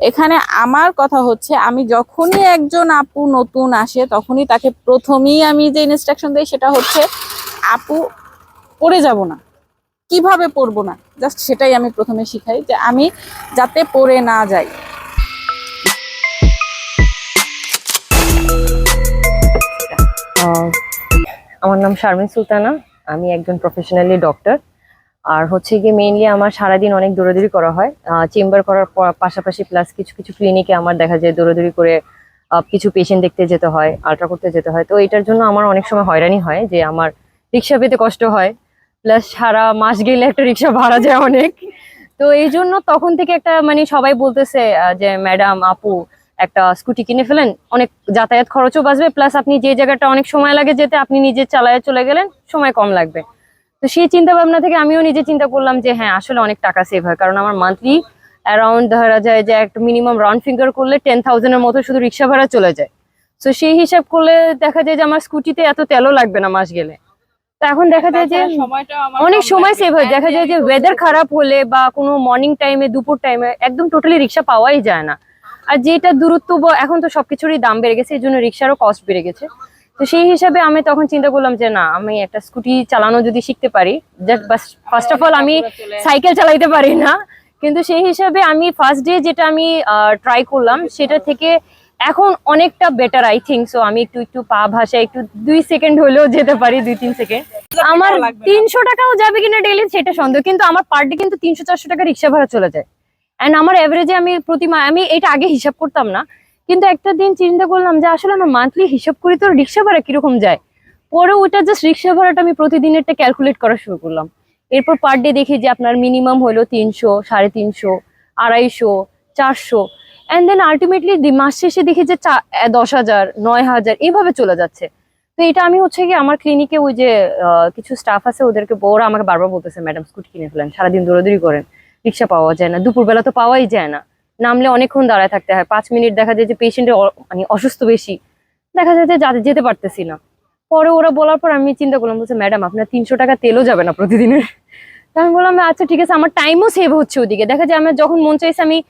এখানে আমার কথা হচ্ছে, আমি যখনই একজন আপু নতুন আসে, তখনই তাকে প্রথমেই আমি যে ইনস্ট্রাকশন দিই সেটা হচ্ছে, আপু, পড়ে যাব না। কীভাবে পড়ব না? জাস্ট সেটাই আমি প্রথমে শিখাই যে আমি যাতে পড়ে না যাই। আমার নাম শারমিন সুলতানা। আমি একজন প্রফেশনালি ডক্টর আর হচ্ছে গিয়ে মেইনলি আমার সারাদিন অনেক দৌড়াদৌড়ি করা হয়। চেম্বার করার পাশাপাশি প্লাস কিছু কিছু ক্লিনিকে আমার দেখা যায় দৌড়াদৌড়ি করে কিছু পেশেন্ট দেখতে যেতে হয় আলট্রা করতে যেতে হয়। তো এটার জন্য আমার অনেক সময় হয়রানি হয় যে আমার রিক্সা পেতে কষ্ট হয়। প্লাস সারা মাস গেলে একটা রিক্সা ভাড়া যায় অনেক। তো এই জন্য তখন থেকে একটা মানে সবাই বলতেছে যে ম্যাডাম আপু, একটা স্কুটি কিনে ফেলেন। অনেক যাতায়াত খরচও বাঁচবে। প্লাস আপনি যে জায়গাটা অনেক সময় লাগে যেতে, আপনি নিজে চালায় চলে গেলেন, সময় কম লাগবে। তো সেই চিন্তা ভাবনা থেকে আমিও নিজে চিন্তা করলাম যে হ্যাঁ আসলে অনেক টাকা সেভ হয়। কারণ আমার মান্থলি অ্যারাউন্ড ধরা যায় যে একটা মিনিমাম রাউন্ড ফিঙ্গার করলে টেন থাউজেন্ডের মতো শুধু রিক্সা ভাড়া চলে যায়। তো সেই হিসাব করলে দেখা যায় যে আমার স্কুটিতে এত তেলও লাগবে না মাস গেলে। তো এখন দেখা যায় যে অনেক সময় সেভ হয়। দেখা যায় যে ওয়েদার খারাপ হলে বা কোনো মর্নিং টাইমে দুপুর টাইমে একদম টোটালি রিক্সা পাওয়াই যায় না। আর যেটা দূরত্ব এখন তো সবকিছুরই দাম বেড়ে গেছে এই জন্য রিক্সারও কস্ট বেড়ে গেছে। তো সেই হিসাবে আমি তখন চিন্তা করলাম যে না আমি একটা স্কুটি চালানো যদি শিখতে পারি ফার্স্ট অফ অল আমি সাইকেল চালাইতে পারি না। কিন্তু সেই হিসাবে আমি ফার্স্ট ডে যেটা আমি ট্রাই করলাম সেটা থেকে এখন অনেকটা বেটার আই থিঙ্ক সো আমি একটু একটু পা ভাষায় একটু দুই সেকেন্ড হলেও যেতে পারি দুই তিন সেকেন্ড আমার তিনশো টাকাও যাবে কিনা ডেইলি সেটা সন্দেহ। কিন্তু আমার পার ডে কিন্তু তিনশো চারশো টাকা রিক্সা ভাড়া চলে যায়। অ্যান্ড আমার এভারেজে আমি প্রতি আমি এটা আগে হিসাব করতাম না। কিন্তু একটা দিন চিন্তা করলাম যে আসলে আমার মান্থলি হিসাব করি তো রিক্সা ভাড়া কীরকম যায়? পরে ওইটা জাস্ট রিক্সা ভাড়াটা আমি প্রতিদিনেরটা ক্যালকুলেট করা শুরু করলাম। এরপর পার ডে দেখি যে আপনার মিনিমাম হলো তিনশো, সাড়ে তিনশো, আড়াইশো, চারশো। অ্যান্ড দেন আলটিমেটলি মাস শেষে দেখি যে দশ হাজার, নয় হাজার এইভাবে চলে যাচ্ছে। তো এটা আমি হচ্ছে কি আমার ক্লিনিকে ওই যে কিছু স্টাফ আছে ওদেরকে ওরা আমাকে বারবার বলতেছে ম্যাডাম স্কুটি কিনে ফেলেন, সারাদিন দৌড়াদৌড়ি করেন, রিক্সা পাওয়া যায় না, দুপুরবেলা তো পাওয়াই যায় না। নামলে অনেকক্ষণ দাঁড়ায় থাকতে হয়। পাঁচ মিনিট দেখা যায় যে পেশেন্টের মানে অসুস্থ বেশি। দেখা যায় যে যা- যেতে পারতেছি না। পরে ওরা বলার পর আমি চিন্তা করলাম, বলছে, ম্যাডাম, আপনার তিনশো টাকা তেলও যাবে না প্রতিদিনের। আমি বললাম আচ্ছা ঠিক আছে, আমার টাইমও সেভ হচ্ছে ওদিকে। দেখা যায় আমার যখন মন চাইছে, আমি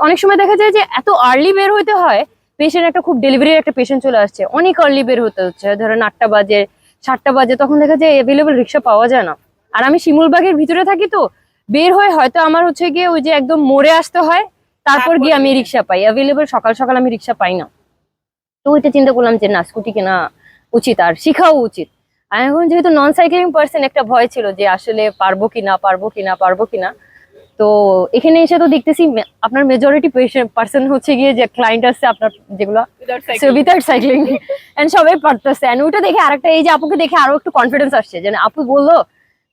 অনেক সময় দেখা যায় যে এত আর্লি বের হইতে হয় পেশেন্ট একটা খুব ডেলিভারির একটা পেশেন্ট চলে আসছে। অনেক আর্লি বের হতে হচ্ছে। ধরেন আটটা বাজে, সাতটা বাজে, তখন দেখা যায় অ্যাভেলেবল রিক্সা পাওয়া যায় না। আর আমি শিমুলবাগের ভিতরে থাকি তো, বের হয়ে হয়তো আমার হচ্ছে গিয়ে ওই যে একদম মোড়ে আসতে হয় তারপর গিয়ে আমি রিক্সা পাই। অ্যাভেলেবল সকাল সকাল আমি রিক্সা পাই না। তো ওইটা চিন্তা করলাম যে না স্কুটি কেনা উচিত আর শিখাও উচিত। আর এখন যেহেতু নন সাইকেলিং পার্সন একটা ভয় ছিল যে আসলে পারব কিনা পারব কিনা পারব কিনা তো এখানে এসে তো দেখতেছি আপনার মেজরিটি পার্সন হচ্ছে গিয়ে যে ক্লায়েন্ট আছে আপনার যেগুলো উইথাউট সাইক্লিং এন্ড সবাই পারতেছে। এন্ড ওইটা দেখে আরেকটা এই যে আপুকে দেখে আরও একটু কনফিডেন্স আসছে যে আপু বলল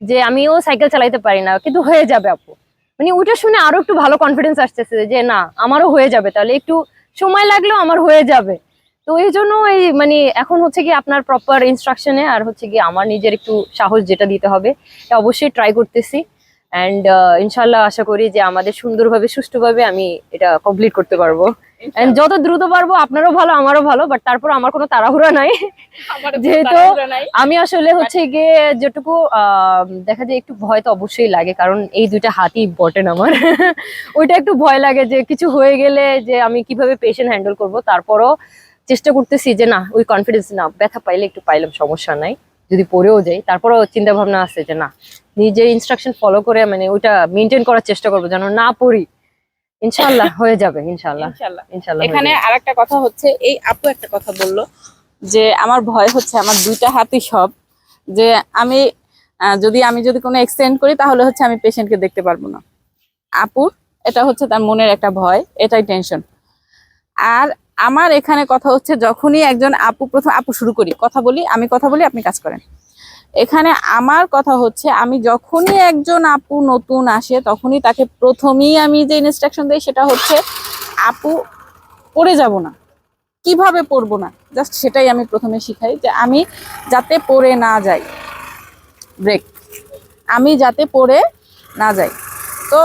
যে আমিও সাইকেল চালাইতে পারি না। কিন্তু হয়ে যাবে আপু। মানে ওইটা শুনে আরও একটু ভালো কনফিডেন্স আসতেছে যে না, আমারও হয়ে যাবে। তাহলে একটু সময় লাগলেও আমার হয়ে যাবে। তো এই জন্য এই মানে এখন হচ্ছে কি আপনার প্রপার ইনস্ট্রাকশনে আর হচ্ছে কি আমার নিজের একটু সাহস যেটা দিতে হবে অবশ্যই ট্রাই করতেছি। অ্যান্ড ইনশাল্লাহ আশা করি যে আমাদের সুন্দরভাবে সুষ্ঠুভাবে আমি এটা কমপ্লিট করতে পারব। And যত দ্রুত পারব আপনারও ভালো আমারও ভালো বাট তারপর আমার কোনো তাড়াহুড়া নাই। যেহেতু আমি আসলে হচ্ছে গিয়ে যেটুকু দেখা যায় একটু ভয় তো অবশ্যই লাগে কারণ এই দুইটা হাতই ইম্পর্টেন্ট আমার। ওইটা একটু ভয় লাগে যে কিছু হয়ে গেলে যে আমি কীভাবে পেশেন্ট হ্যান্ডেল করব তারপরও চেষ্টা করতেছি যে না ওই কনফিডেন্স না ব্যথা পাইলে একটু পাইলাম সমস্যা নাই। যদি পড়েও যাই তারপরও চিন্তা ভাবনা আছে যে না নিজের ইনস্ট্রাকশন ফলো করে মানে ওইটা মেনটেন করার চেষ্টা করব যেন না পড়ি। ইনশাল্লাহ হয়ে যাবে ইনশাল্লাহ ইনশাল্লাহ ইনশাল্লাহ এখানে যাবে। আরেকটা কথা হচ্ছে এই আপু একটা কথা বলল যে আমার ভয় হচ্ছে আমার দুইটা হাতই সব যে আমি যদি আমি যদি কোনো এক্সটেন্ড করি তাহলে হচ্ছে আমি পেশেন্টকে দেখতে পারব না। আপুর এটা হচ্ছে তার মনের একটা ভয় এটাই টেনশন আর আমার এখানে কথা হচ্ছে যখনই একজন আপু, প্রথম আপু শুরু করি, কথা বলি, আমি কথা বলি, আপনি কাজ করেন। এখানে আমার কথা হচ্ছে, আমি যখনই একজন আপু নতুন আসে, তখনই তাকে প্রথমেই আমি যে ইনস্ট্রাকশন দিই, সেটা হচ্ছে, আপু, পড়ে যাব না। কীভাবে পড়ব না? জাস্ট সেটাই আমি প্রথমে শিখাই যে আমি যাতে পড়ে না যাই। ব্রেক আমি যাতে পড়ে না যাই। তো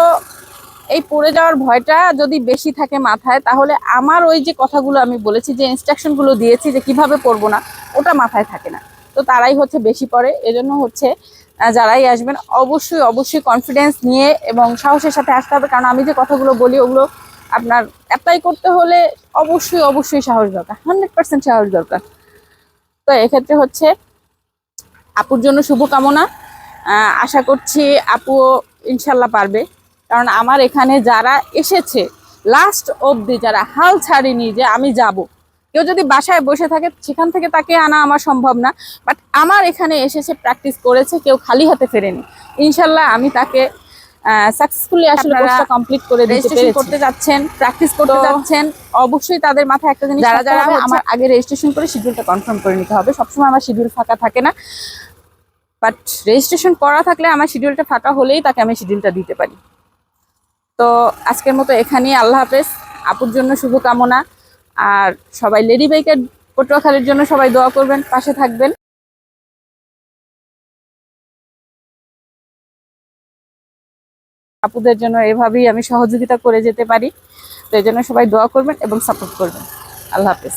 এই পড়ে যাওয়ার ভয়টা যদি বেশি থাকে মাথায়, তাহলে আমার ওই যে কথাগুলো আমি বলেছি, যে ইনস্ট্রাকশনগুলো দিয়েছি যে কীভাবে পড়ব না, ওটা মাথায় থাকে না। তো তারাই হচ্ছে বেশি পড়ে। এজন্য হচ্ছে যারাই আসবেন, অবশ্যই অবশ্যই কনফিডেন্স নিয়ে এবং সাহসের সাথে আসতে হবে। কারণ আমি যে কথাগুলো বলি, ওগুলো আপনার অ্যাপ্লাই করতে হলে অবশ্যই অবশ্যই সাহস দরকার। হান্ড্রেড পার্সেন্ট সাহস দরকার। তো এক্ষেত্রে হচ্ছে, আপুর জন্য শুভকামনা। আশা করছি আপুও ইনশাল্লাহ পারবে। কারণ আমার এখানে যারা এসেছে লাস্ট অবধি যারা হাল ছাড়েনি যে আমি যাব কেউ যদি বাসায় বসে থাকে সেখান থেকে তাকে আনা আমার সম্ভব না। বাট আমার এখানে এসেছে প্র্যাকটিস করেছে কেউ খালি হাতে ফেরেনি। ইনশাল্লাহ আমি তাকে সাকসেসফুলি আসলে কোর্সটা কমপ্লিট করে দিতে পেরেছি। করতে যাচ্ছেন প্র্যাকটিস করতে যাচ্ছেন অবশ্যই তাদের মাথায় একটা জিনিস যারা যারা আমার আগে রেজিস্ট্রেশন করে শিডিউলটা কনফার্ম করে নিতে হবে। সবসময় আমার শিডিউল ফাঁকা থাকে না। বাট রেজিস্ট্রেশন করা থাকলে আমার শিডিউলটা ফাঁকা হলেই তাকে আমি শিডিউলটা দিতে পারি। তো আজকের মতো এখানেই। আল্লাহ হাফেজ। আপুর জন্য শুভকামনা। আর সবাই লেডি বাইকের পটুয়াখালীর জন্য সবাই দোয়া করবেন, পাশে থাকবেন। আপুদের জন্য এভাবেই আমি সহযোগিতা করে যেতে পারি। তো এই জন্য সবাই দোয়া করবেন এবং সাপোর্ট করবেন। আল্লাহ হাফেজ।